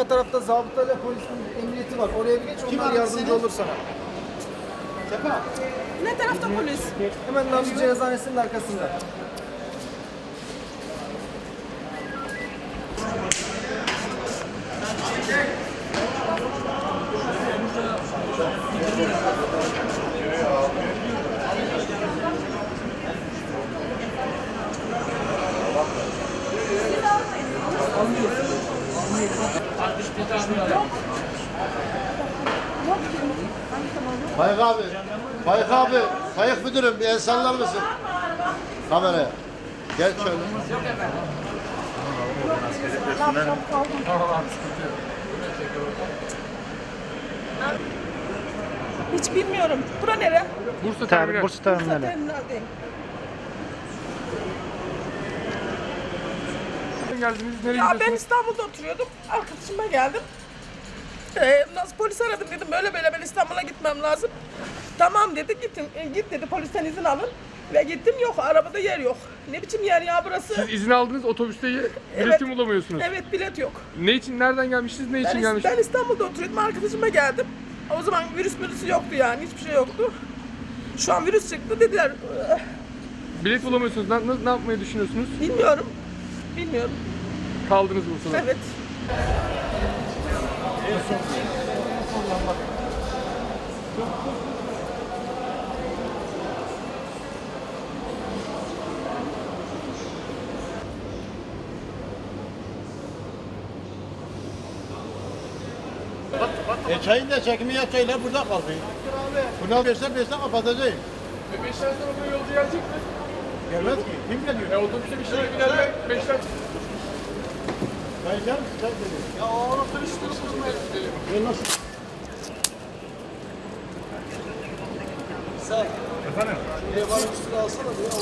Arka tarafta zabıtayla polisin emniyeti var. Oraya bir geç onlar yardımcı olur sana. Ne tarafta polis? Hemen Namlı Cihazhanesi'nin arkasında. Faik abi, Faik abi, Faik müdürüm bir el sallar mısın? Kameraya. Gel şöyle. Hiç bilmiyorum. Bura nere? Bursa Ter, terminal. Bursa terminali. terminaldeyim. geldiniz. Nereye Ya ben? İstanbul'da oturuyordum. Arkadaşıma geldim. Ee, nasıl polis aradım dedim. Böyle böyle ben İstanbul'a gitmem lazım. Tamam dedi. Gittim. E, git dedi. Polisten izin alın. Ve gittim yok. Arabada yer yok. Ne biçim yer ya burası? Siz izin aldınız otobüste Evet. biletim bulamıyorsunuz. Evet bilet yok. Ne için, nereden gelmişsiniz, ne için Ben, gelmişsiniz? ben İstanbul'da oturuyordum. Arkadaşıma geldim. O zaman virüs virüsü yoktu yani. Hiçbir şey yoktu. Şu an virüs çıktı dediler. "Eh, Bilet bulamıyorsunuz. Ne, ne, ne yapmayı düşünüyorsunuz? Bilmiyorum. Bilmiyorum. Kaldınız Bursa'da. Evet. E çayın da çekimi yapacağıyla burada kalkayım. Buna versen versen kapatacağım. E, Beşten sonra bu yolcu gelecek mi? Gelmez ki. Kim geliyor? E otobüste bir şey giderler. Beşten. Çay içer misin? Çay geliyor. Ya o anahtarı istiyorsunuz mu? Ben nasıl?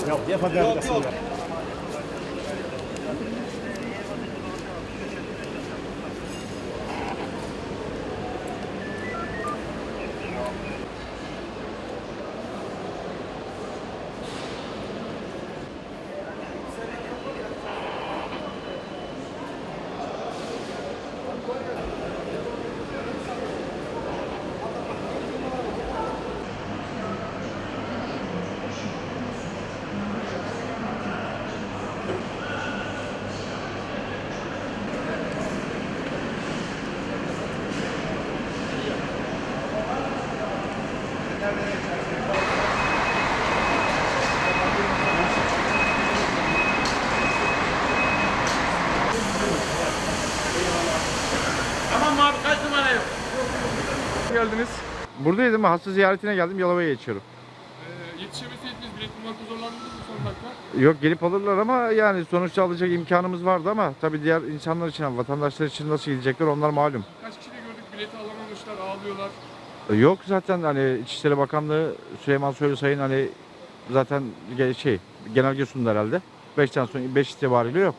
Yok yapacağım. Yok yok. Geldiniz. Buradaydım hasta ziyaretine geldim Yalova'ya geçiyorum. E, yetişemeseydiniz bilet bulmakta zorlandınız mı son dakika? Yok gelip alırlar ama yani sonuçta alacak imkanımız vardı ama tabii diğer insanlar için, vatandaşlar için nasıl gidecekler onlar malum. Kaç kişi de gördük bileti alamamışlar, ağlıyorlar. Yok zaten hani İçişleri Bakanlığı Süleyman Soylu Sayın hani zaten şey genelge sundu herhalde. 5'ten sonra 5 itibariyle yok.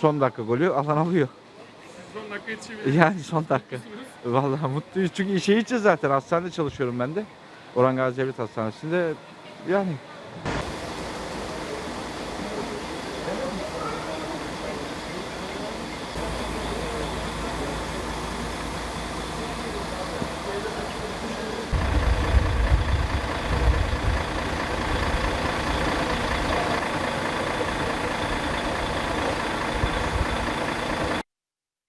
Son dakika golü alan alıyor. Son dakika yetişebildiniz. Yani son dakika. Vallahi mutluyuz çünkü işe için zaten hastanede çalışıyorum ben de. Orhan Gazi Devlet Hastanesi'nde yani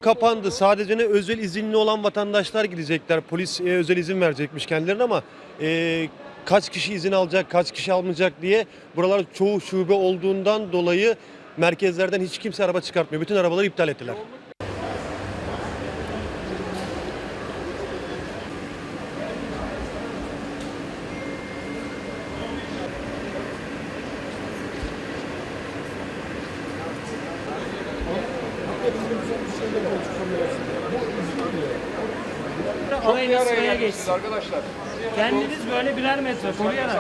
kapandı. Sadece ne özel izinli olan vatandaşlar gidecekler. Polis e, özel izin verecekmiş kendilerine ama e, kaç kişi izin alacak, kaç kişi almayacak diye buralar çoğu şube olduğundan dolayı merkezlerden hiç kimse araba çıkartmıyor. Bütün arabaları iptal ettiler. Orayı sıraya geçsin. Kendiniz böyle birer metre koruyarak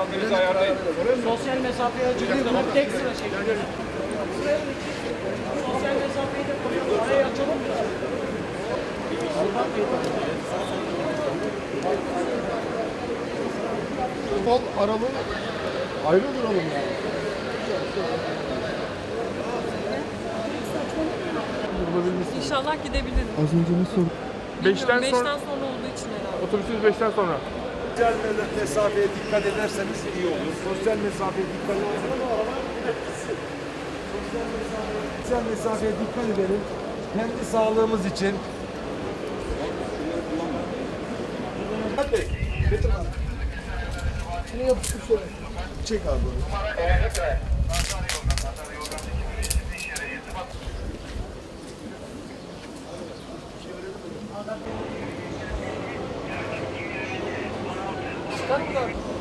sosyal mesafeyi açın. Tek sıra şeklinde. Sosyal mesafeyi de koruyalım. Orayı açalım biraz. Sol aralığı ayrı duralım yani. Bulabilmişsiniz. İnşallah gidebilirim. Az önce ne sordun? Beşten beşten sonra sonra olduğu için herhalde. otobüsünüz 5'ten sonra. Sosyal mesafeye dikkat ederseniz iyi olur. Sosyal mesafeye dikkat ederseniz Sosyal mesafeye dikkat edelim. Kendi sağlığımız için. Hadi. Getir abi. Şunu yapıştır şöyle. Çek abi. 近く